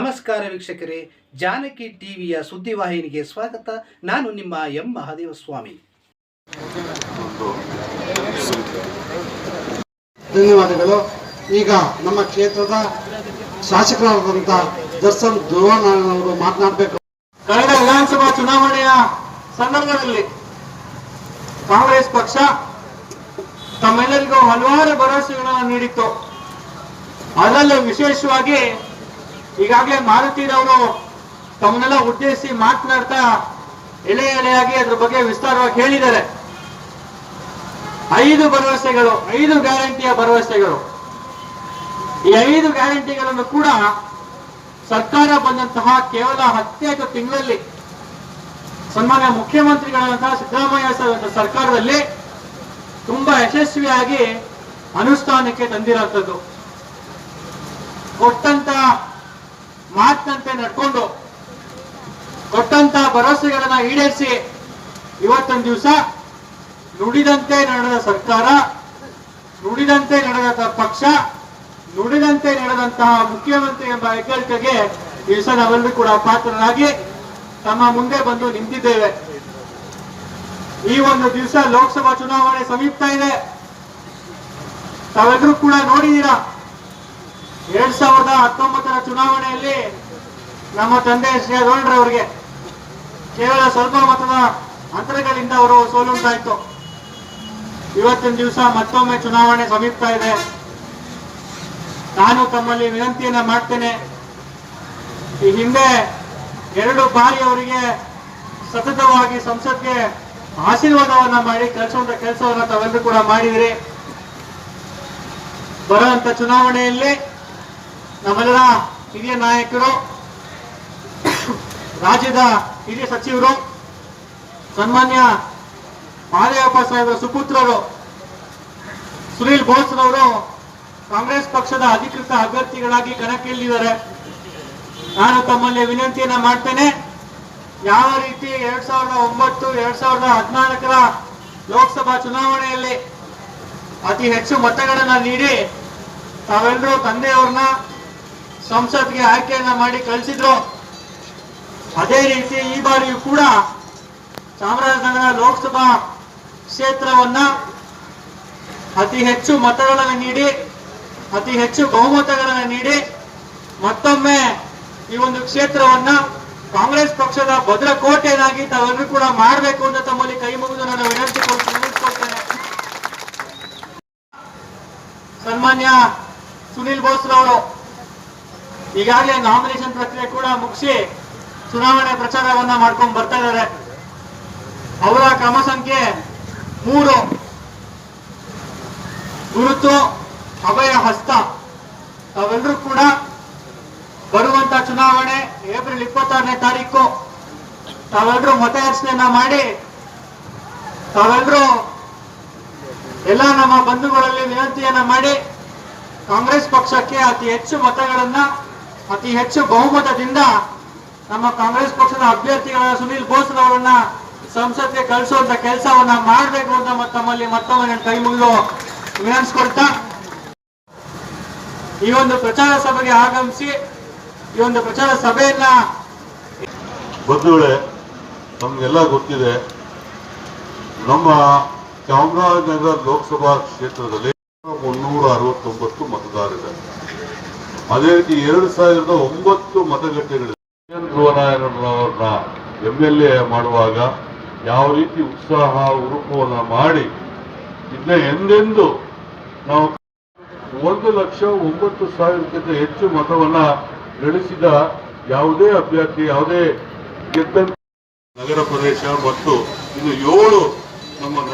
ನಮಸ್ಕಾರ ವೀಕ್ಷಕರೇ, ಜಾನಕಿ ಟಿವಿಯ ಸುದ್ದಿವಾಹಿನಿಗೆ ಸ್ವಾಗತ. ನಾನು ನಿಮ್ಮ ಎಂ. ಮಹಾದೇವ ಸ್ವಾಮಿ ಧನ್ಯವಾದಗಳು. ಈಗ ನಮ್ಮ ಕ್ಷೇತ್ರದ ಶಾಸಕರಾದಂಥ ದರ್ಶನ್ ಧ್ರುವನಾರಾಯಣವರು ಮಾತನಾಡಬೇಕು. ಕಳೆದ ವಿಧಾನಸಭಾ ಚುನಾವಣೆಯ ಸಂದರ್ಭದಲ್ಲಿ ಕಾಂಗ್ರೆಸ್ ಪಕ್ಷ ತಮ್ಮೆಲ್ಲರಿಗೂ ಹಲವಾರು ಭರವಸೆಗಳನ್ನು ನೀಡಿತ್ತು. ಅದರಲ್ಲೂ ವಿಶೇಷವಾಗಿ ಈಗಾಗಲೇ ಮಾರುತಿರವರು ತಮ್ಮನ್ನೆಲ್ಲ ಉದ್ದೇಶಿಸಿ ಮಾತನಾಡ್ತಾ ಎಳೆ ಎಳೆಯಾಗಿ ಅದ್ರ ಬಗ್ಗೆ ವಿಸ್ತಾರವಾಗಿ ಹೇಳಿದ್ದಾರೆ. ಐದು ಭರವಸೆಗಳು, ಐದು ಗ್ಯಾರಂಟಿಯ ಭರವಸೆಗಳು. ಈ ಐದು ಗ್ಯಾರಂಟಿಗಳನ್ನು ಕೂಡ ಸರ್ಕಾರ ಬಂದಂತಹ ಕೇವಲ ಹತ್ತೈದು ತಿಂಗಳಲ್ಲಿ ಸನ್ಮಾನ್ಯ ಮುಖ್ಯಮಂತ್ರಿಗಳಾದಂತಹ ಸಿದ್ದರಾಮಯ್ಯ ಸರ್ಕಾರದಲ್ಲಿ ತುಂಬಾ ಯಶಸ್ವಿಯಾಗಿ ಅನುಷ್ಠಾನಕ್ಕೆ ತಂದಿರುವಂಥದ್ದು. ಕೊಟ್ಟಂತ ಮಾತಿನಂತೆ ನಡ್ಕೊಂಡು ಕೊಟ್ಟಂತ ಭರವಸೆಗಳನ್ನ ಈಡೇರಿಸಿ ಇವತ್ತೊಂದು ದಿವಸ ನುಡಿದಂತೆ ನಡೆದ ಸರ್ಕಾರ, ನುಡಿದಂತೆ ನಡೆದ ಪಕ್ಷ, ನುಡಿದಂತೆ ನಡೆದಂತಹ ಮುಖ್ಯಮಂತ್ರಿ ಎಂಬ ಹೆಗ್ಗಳಿಕೆಗೆ ಈ ದಿವಸ ನಾವೆಲ್ಲರೂ ಕೂಡ ಪಾತ್ರರಾಗಿ ತಮ್ಮ ಮುಂದೆ ಬಂದು ನಿಂತಿದ್ದೇವೆ. ಈ ಒಂದು ದಿವಸ ಲೋಕಸಭಾ ಚುನಾವಣೆ ಸಮೀಪ ಇದೆ. ತಾವೆಲ್ಲರೂ ಕೂಡ ನೋಡಿದ್ದೀರಾ? ಎರಡ್ ಸಾವಿರದ ಹತ್ತೊಂಬತ್ತರ ಚುನಾವಣೆಯಲ್ಲಿ ನಮ್ಮ ತಂದೆ ಶ್ರೀ ಅವರಿಗೆ ಕೇವಲ ಸ್ವಲ್ಪ ಮತದ ಅಂತರಗಳಿಂದ ಅವರು ಸೋಲುಂಟಾಯ್ತು ಇವತ್ತಿನ ದಿವಸ ಮತ್ತೊಮ್ಮೆ ಚುನಾವಣೆ ಸಮೀಪ್ತಾ ಇದೆ. ನಾನು ತಮ್ಮಲ್ಲಿ ವಿನಂತಿಯನ್ನ ಮಾಡ್ತೇನೆ. ಈ ಹಿಂದೆ ಎರಡು ಬಾರಿ ಅವರಿಗೆ ಸತತವಾಗಿ ಸಂಸತ್ಗೆ ಆಶೀರ್ವಾದವನ್ನ ಮಾಡಿ ಕೆಲಸ ಕೆಲಸವನ್ನ ತಾವೆಲ್ಲರೂ ಕೂಡ ಮಾಡಿದಿರಿ. ಬರುವಂತ ಚುನಾವಣೆಯಲ್ಲಿ ನಮ್ಮೆಲ್ಲರ ಹಿರಿಯ ನಾಯಕರು, ರಾಜ್ಯದ ಹಿರಿಯ ಸಚಿವರು, ಸನ್ಮಾನ್ಯ ಮಹಾದೇವಪ್ಪ ಸಾಹೇಬರ ಸುಪುತ್ರರು, ಸುನೀಲ್ ಬೋಸ್ರವರು ಕಾಂಗ್ರೆಸ್ ಪಕ್ಷದ ಅಧಿಕೃತ ಅಭ್ಯರ್ಥಿಗಳಾಗಿ ಕಣಕ್ಕಿಳಿದಿದ್ದಾರೆ. ನಾನು ತಮ್ಮಲ್ಲಿ ವಿನಂತಿಯನ್ನ ಮಾಡ್ತೇನೆ. ಯಾವ ರೀತಿ ಎರಡ್ ಸಾವಿರದ ಒಂಬತ್ತು, ಎರಡ್ ಸಾವಿರದ ಹದಿನಾಲ್ಕರ ಲೋಕಸಭಾ ಚುನಾವಣೆಯಲ್ಲಿ ಅತಿ ಹೆಚ್ಚು ಮತಗಳನ್ನು ನೀಡಿ ತಾವೆಲ್ಲರೂ ತಂದೆಯವ್ರನ್ನ ಸಂಸತ್ಗೆ ಆಯ್ಕೆಯನ್ನ ಮಾಡಿ ಕಳಿಸಿದ್ರು. ಅದೇ ರೀತಿ ಈ ಬಾರಿಯೂ ಕೂಡ ಚಾಮರಾಜನಗರ ಲೋಕಸಭಾ ಕ್ಷೇತ್ರವನ್ನ ಅತಿ ಹೆಚ್ಚು ಮತಗಳನ್ನು ನೀಡಿ, ಅತಿ ಹೆಚ್ಚು ಬಹುಮತಗಳನ್ನು ನೀಡಿ, ಮತ್ತೊಮ್ಮೆ ಈ ಒಂದು ಕ್ಷೇತ್ರವನ್ನ ಕಾಂಗ್ರೆಸ್ ಪಕ್ಷದ ಭದ್ರಕೋಟೆಯನ್ನಾಗಿ ತಾವೆಲ್ಲರೂ ಕೂಡ ಮಾಡಬೇಕು ಅಂತ ತಮ್ಮಲ್ಲಿ ಕೈ ಮುಗಿದು ನಾನು ವಿನಂತಿ ಕೊಡ್ತೇನೆ ಸನ್ಮಾನ್ಯ ಸುನಿಲ್ ಬೋಸ್ರವರು ಈಗಾಗಲೇ ನಾಮಿನೇಷನ್ ಪ್ರಕ್ರಿಯೆ ಕೂಡ ಮುಗಿಸಿ ಚುನಾವಣೆ ಪ್ರಚಾರವನ್ನ ಮಾಡ್ಕೊಂಡು ಬರ್ತಾ ಇದ್ದಾರೆ ಅವರ ಕ್ರಮ ಸಂಖ್ಯೆ ಮೂರು. ಗುರುತು, ಅಭಯ ಹಸ್ತ. ತಾವೆಲ್ಲರೂ ಕೂಡ ಬರುವಂತ ಚುನಾವಣೆ ಏಪ್ರಿಲ್ ಇಪ್ಪತ್ತಾರನೇ ತಾರೀಕು. ತಾವೆಲ್ಲರೂ ಮತಯಾಚನೆಯನ್ನ ಮಾಡಿ ತಾವೆಲ್ಲರೂ ಎಲ್ಲ ನಮ್ಮ ಬಂಧುಗಳಲ್ಲಿ ವಿನಂತಿಯನ್ನ ಮಾಡಿ, ಕಾಂಗ್ರೆಸ್ ಪಕ್ಷಕ್ಕೆ ಅತಿ ಹೆಚ್ಚು ಮತಗಳನ್ನ ಅತಿ ಹೆಚ್ಚು ಬಹುಮತದಿಂದ ನಮ್ಮ ಕಾಂಗ್ರೆಸ್ ಪಕ್ಷದ ಅಭ್ಯರ್ಥಿಗಳ ಸುನೀಲ್ ಬೋಸ್ರವರನ್ನ ಸಂಸತ್ಗೆ ಕಳಿಸುವಂತ ಕೆಲಸವನ್ನ ಮಾಡಬೇಕು ಅಂತ ತಮ್ಮಲ್ಲಿ ಮತ್ತೊಮ್ಮೆ ನಾನು ಕೈ ಮುಗಿದು ವಿನಂತಿಸ್ಕೊಳ್ತಾ ಈ ಒಂದು ಪ್ರಚಾರ ಸಭೆಗೆ ಆಗಮಿಸಿ ಈ ಒಂದು ಪ್ರಚಾರ ಸಭೆಯನ್ನ ಬಂಧುಗಳೇ ನಮ್ಗೆಲ್ಲ ಗೊತ್ತಿದೆ. ನಮ್ಮ ಚಾಮರಾಜನಗರ ಲೋಕಸಭಾ ಕ್ಷೇತ್ರದಲ್ಲಿ ಮುನ್ನೂರ ಅರವತ್ತೊಂಬತ್ತು ಮತದಾರರಿದ್ದಾರೆ. ಅದೇ ರೀತಿ ಎರಡು ಸಾವಿರದ ಒಂಬತ್ತು ಮತಗಟ್ಟೆಗಳು ಧ್ರುವನಾರಾಯಣರವ್ರನ್ನ ಎಂ ಎಲ್ ಎ ಮಾಡುವಾಗ ಯಾವ ರೀತಿ ಉತ್ಸಾಹ ಉರುಪವನ್ನ ಮಾಡಿ ಇದನ್ನ ಎಂದೆಂದು ನಾವು ಒಂದು ಲಕ್ಷ ಒಂಬತ್ತು ಸಾವಿರಕ್ಕಿಂತ ಹೆಚ್ಚು ಮತವನ್ನ ಗಳಿಸಿದ ಯಾವುದೇ ಅಭ್ಯರ್ಥಿ, ಯಾವುದೇ ಗೆದ್ದಂತ ನಗರ ಪ್ರದೇಶ ಮತ್ತು ಇನ್ನು ಏಳು ನಮ್ಮ